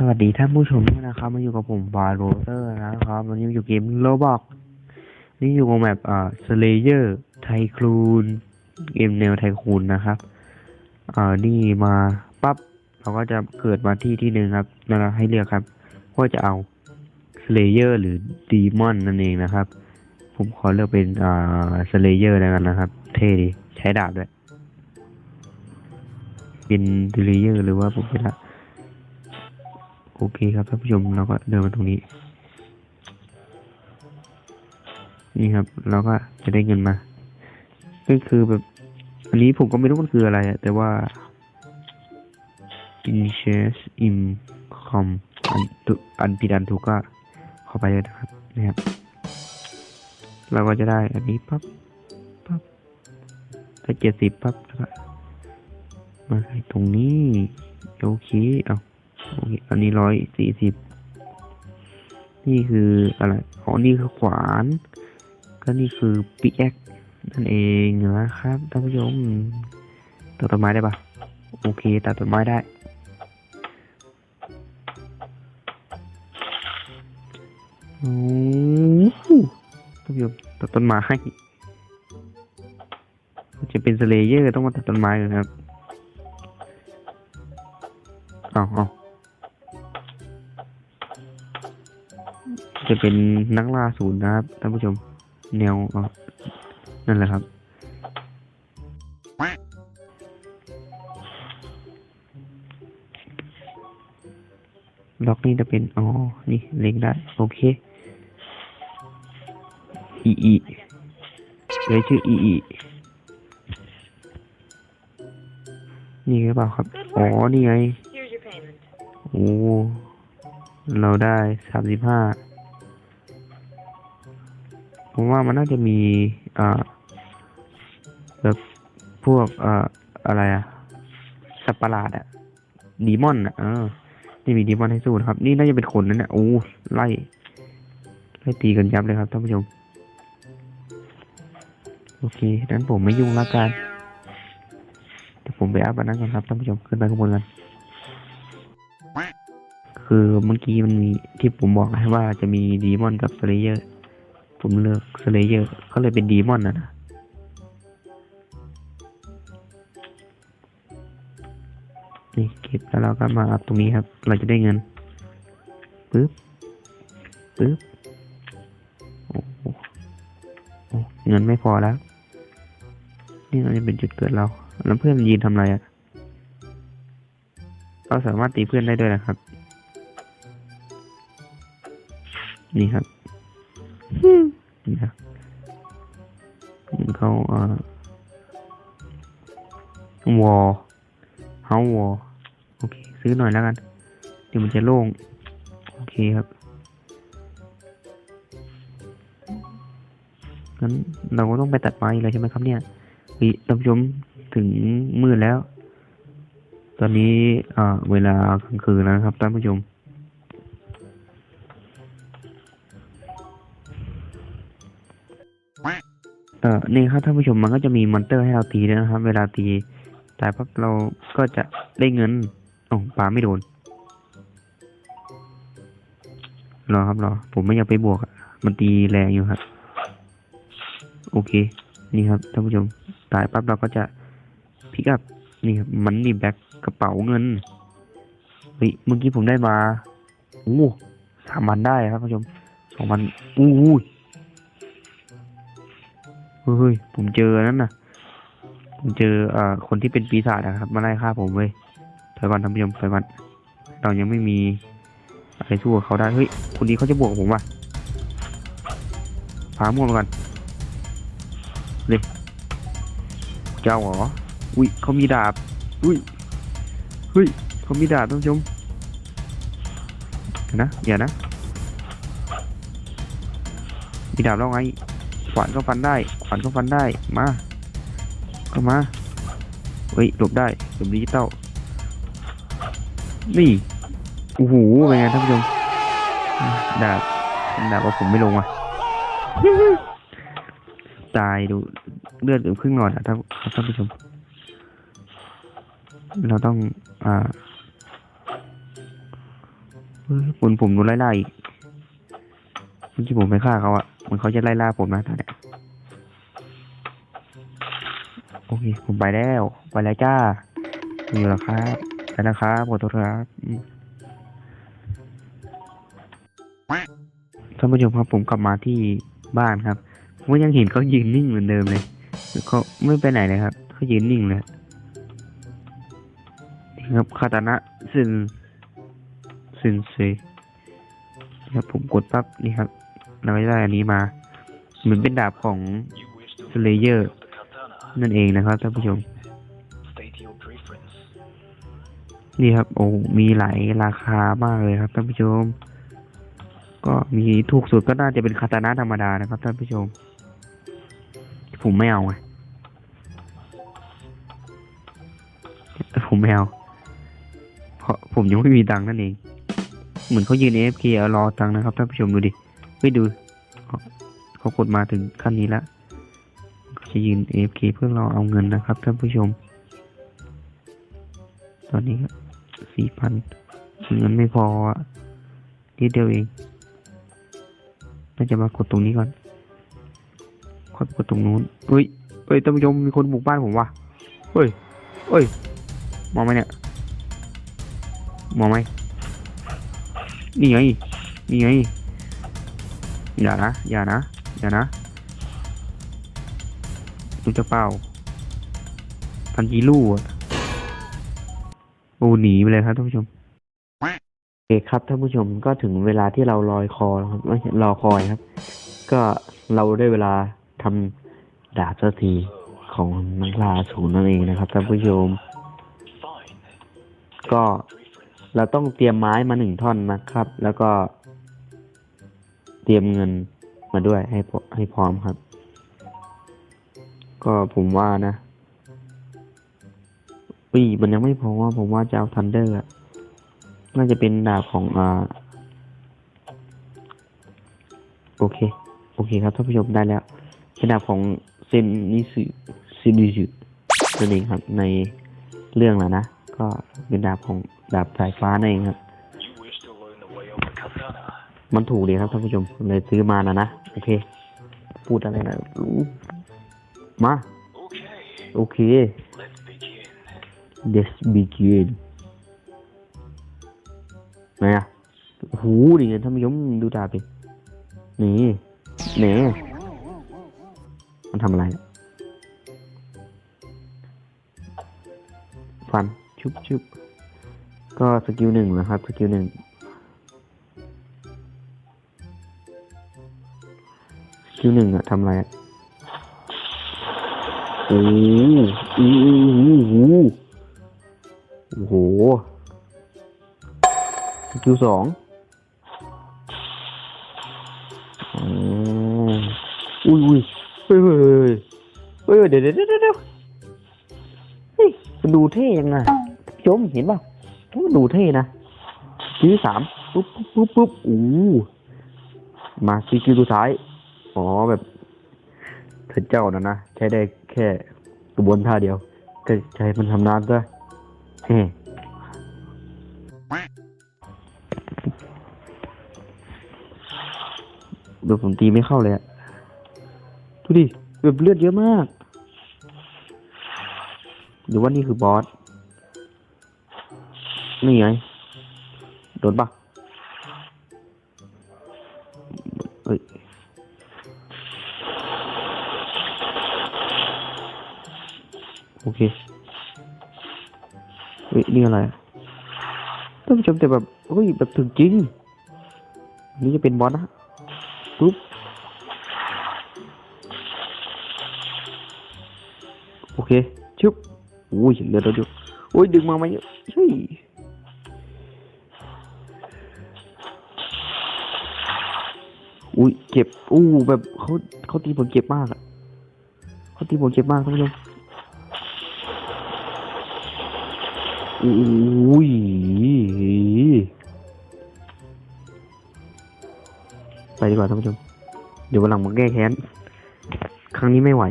สวัสดีท่านผู้ชมด้วยนะครับมาอยู่กับผมบาร์โรเตอร์นะครับวันนี้มาอยู่เกมโลบอกนี่อยู่กับแมปอ่าสเลเยอร์ไทคูนเกมแนวไทคูนนะครับอ่านี่มาปั๊บเราก็จะเกิดมาที่ที่หนึ่งครับแล้วให้เลือกครับว่าจะเอาสเลเยอร์หรือดีมอนนั่นเองนะครับ ผมขอเลือกเป็นอ่าสเลเยอร์แล้วกันนะครับ เท่ดีใช้ดาบด้วยเป็นสเลเยอร์หรือว่าผมจะ โอเคครับท่านผู้ชมเราก็เดินมาตรงนี้ นี่ครับ เราก็จะได้เงินมาก็คือแบบ อันนี้ผมก็ไม่รู้มันคืออะไรอะแต่ว่า initiate income อันตุอันผิดอันถูกก็เข้าไปเลยนะครับนะครับ เราก็จะได้อันนี้ปั๊บปั๊บถ้าเจ็ดสิบปั๊บแล้วก็มาให้ตรงนี้โอเคเอา อเคอันนี้ร้อยสี่สิบนี่คืออะไรอ๋อนี่คือขวาน ก็นี่คือปิกแอคนั่นเองนะครับท่านผู้ชมตัดต้นไม้ได้ปะโอเคตัดต้นไม้ได้โอ้โหท่านผู้ชมตัดต้นไม้จะเป็นสเลเยอร์ต้องมาตัดต้นไม้กันครับ เอาเอา จะเป็นนักล่าศูนย์นะครับท่านผู้ชมแนวนั่นแหละครับ ล็อกนี่จะเป็น อ๋อ นี่เล็งได้ โอเค อีอีเลยชื่ออีอีนี่หรือเปล่าครับ อ๋อ นี่ไง โอ้ เราได้สามสิบห้า ผมว่ามันน่าจะมีอ่าแบบพวกอ่าอะไรอะสัตว์ประหลาดอะดีมอนอะเออนี่มีดีมอนให้สู้นะครับ นี่น่าจะเป็นคนนั่นแหละโอ้ไล่ไล่ตีกันยับเลยครับท่านผู้ชมโอเคนั้นผมไม่ยุ่งละกันเดี๋ยวผมไปอัพอันนั้นกันครับท่านผู้ชมขึ้นไปข้างบนกันคือเมื่อกี้มันมีที่ผมบอกให้ว่าจะมีดีมอนกับสเลเยอร์ ผมเลือกสเลเยอร์ก็เลยเป็นดีมอนนะนะนี่เก็บแล้วเราก็มาอัพตรงนี้ครับ เราจะได้เงินปึ๊บปึ๊บโอ้โหเงินไม่พอแล้ว นี่เราจะเป็นจุดเกิดเรา แล้วเพื่อนมันยืนทำอะไรอะ่ะเราสามารถตีเพื่อนได้ด้วยนะครับ นี่ครับ เขาเอ่อวอลเฮาวอโอเค ซื้อหน่อยแล้วกัน เดี๋ยวมันจะโล่ง โอเคครับงั้นเราก็ต้องไปตัดไม้เลยใช่ไหมครับเนี่ยเฮ้ยท่านผู้ชมถึงมืดแล้ว ตอนนี้อ่าเวลากลางคืนแล้วนะครับท่านผู้ชม เออนี่ครับท่านผู้ชมมันก็จะมีมอนเตอร์ให้เราตีด้วยนะครับ เวลาตีแต่ปั๊บเราก็จะได้เงินโอ้ปลาไม่โดนรอครับรอผมไม่อยากไปบวกมันตีแรงอยู่ครับ โอเค นี่ครับท่านผู้ชมตายปั๊บเราก็จะพิกอัพนี่ครับมันนี่แบ็คกระเป๋าเงินเฮ้ยเมื่อกี้ผมได้มาโอ้สามพันได้ครับท่านผู้ชมสองพันอู้ เฮ้ยผมเจอนั่นน่ะ ผมเจออ่คนที่เป็นปีศาจนะครับมาไล่ฆ่าผมเว้ยถอยก่อนท่านผู้ชมถอยก่อนเรายังไม่มีอะไรสู้กับเขาได้เฮ้ยคนนี้เขาจะบวกผมว่ะพาม่วงก่อนเลยเจ้าเหรออุ้ยเขามีดาบอุ้ยเฮ้ยเขามีดาบท่านผู้ชมเดี๋ยนะอย่านะมีดาบแล้วไง ขวานก็ฟันได้ ขวานก็ฟันได้ มาก็มา เฮ้ยหลบได้หลบดิจิตอลนี่โอ้โหเป็นไงท่านผู้ชมดาบดาบว่าผมไม่ลงว่ะตายดูเลือดเกือบครึ่งหลอดอะท่านท่านผู้ชม เราต้อง อ่าเฮ้ยผมโดนไล่ไล่อีกเมื่อกี้ผมไปฆ่าเขาอะ เหมันเขาจะไล่ล่าผมนะตอนเนี้ยโอเค ผมไปแล้ว ไปแล้วจ้าอยู่แล้วครับไปแล้วครับขอโทษครับท่านผู้ชมครับผมกลับมาที่บ้านครับผมยังเห็นเขายืนนิ่งเหมือนเดิมเลยเขาไม่ไปไหนเลยครับเขายืนนิ่งเลยครับคาตานะซึนซึนเซครับผมกดปั๊บนี่ครับ เราก็ได้อันนี้มา เหมือนเป็นดาบของสเลเยอร์นั่นเองนะครับท่านผู้ชม นี่ครับโอ้มีหลายราคามากเลยครับท่านผู้ชม ก็มีถูกสุดก็น่าจะเป็นคาตานะธรรมดานะครับท่านผู้ชม ผมไม่เอาไงผมไม่เอาเพราะผมยังไม่มีตังค์นั่นเอง เหมือนเขายืน AFK เอารอตังค์นะครับท่านผู้ชมดูดิ เฮ้ยดูเขากดมาถึงขั้นนี้แล้วจะยืน AFK เพื่อรอเอาเงินนะครับท่านผู้ชม ตอนนี้สี่พันเงินไม่พออะนิดเดียวเองน่าจะมากดตรงนี้ก่อนค่อยกดตรงนู้นเฮ้ยเฮ้ยท่านผู้ชมมีคนบุกบ้านผมว่ะเฮ้ยเฮ้ยมองไหมเนี่ยมองไหมนี่ไงนี่ไง อย่านะ อย่านะ อย่านะดูจะเปล่าทันจีลู่อะโอ้หนีไปเลยครับท่านผู้ชมโอเคครับท่านผู้ชมก็ถึงเวลาที่เราลอยคอครับไม่ใช่รอคอยครับ ก็เราได้เวลาทำดาบสักทีของนักล่าอสูรนั่นเองนะครับท่านผู้ชม ก็เราต้องเตรียมไม้มาหนึ่งท่อนนะครับ แล้วก็ ตรียมเงินมาด้วยให้พอให้พร้อมครับ ก็ผมว่านะปีมันยังไม่พอว่าผมว่าจะเอาทันเดอร์อะน่าจะเป็นดาบของอ่าโอเค โอเคครับท่านผู้ชมได้แล้วเป็นดาบของเซนนิสึซินิสึนั่นเองครับ ในเรื่องแล้วนะ ก็เป็นดาบของดาบสายฟ้านั่นเองครับ มันถูกดีครับท่านผู้ชมเลยซื้อมานะนะ โอเค พูดอะไรนะมา โอเค Let's begin ไหนอะโอ้โหดิท่านผู้ชมดูดาบดินี่เน่มันทำอะไร ฟันชุบชุบก็สกิลหนึ่งนะครับ สกิลหนึ่ง สกิลหนึ่งอะทำอะไรอะโอ้โหโอ้โหโอ้โหสกิลสองอุ้ยอุ้ยเฮ้ยเฮ้ยเฮ้ยเฮ้ยเดี๋ยวเดี๋ยวเดี๋ยวเดี๋ยวเฮ้ยมันดูเท่ยังไงชมเห็นป่ะมันดูเท่นะสกิลที่สามปุ๊บปุ๊บปุ๊บปุ๊บอู้มาสกิลสุดท้าย อ๋อแบบเธอเจ้านะนะ ใช้ได้แค่กระบวนท่าเดียว ก็ใช้มันทำนานซะเฮ้ดูผมตีไม่เข้าเลยอะดูดิแบบเลือดเยอะมาก หรือว่านี่คือบอส นี่ไง โดนปะ โอเคเฮ้ยนี่อะไรท่านผู้ชมแต่แบบเฮ้ยแบบถึงจริง นี่จะเป็นบอสนะปุ๊บโอเคชุบอุ้ยเดี๋ยวเดี๋ยวเดี๋ยวโอ้ยดึงมาไหมเฮ้ยอุ้ยเจ็บอู้แบบเขาเขาตีผมเจ็บมากอะเขาตีผมเจ็บมากท่านผู้ชม อุ้ยไปดีกว่าท่านผู้ชม เดี๋ยววันหลังมาแก้แค้น ครั้งนี้ไม่ไหว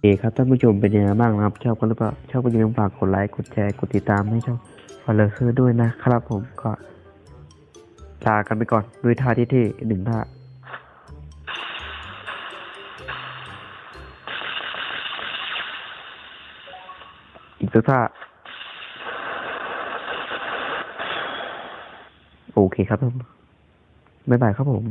เอเครับท่านผู้ชมเป็นยังไงบ้างครับ ชอบกันหรือเปล่า ชอบก็อย่าลืมฝากกดไลค์ กดแชร์ กดติดตามให้ช่องฟอลเลอร์ด้วยนะครับผมก็ลากันไปก่อนด้วยท่าที่ๆหนึ่งท่า อีกสักท่าโอเคครับผมบ๊ายบายครับผม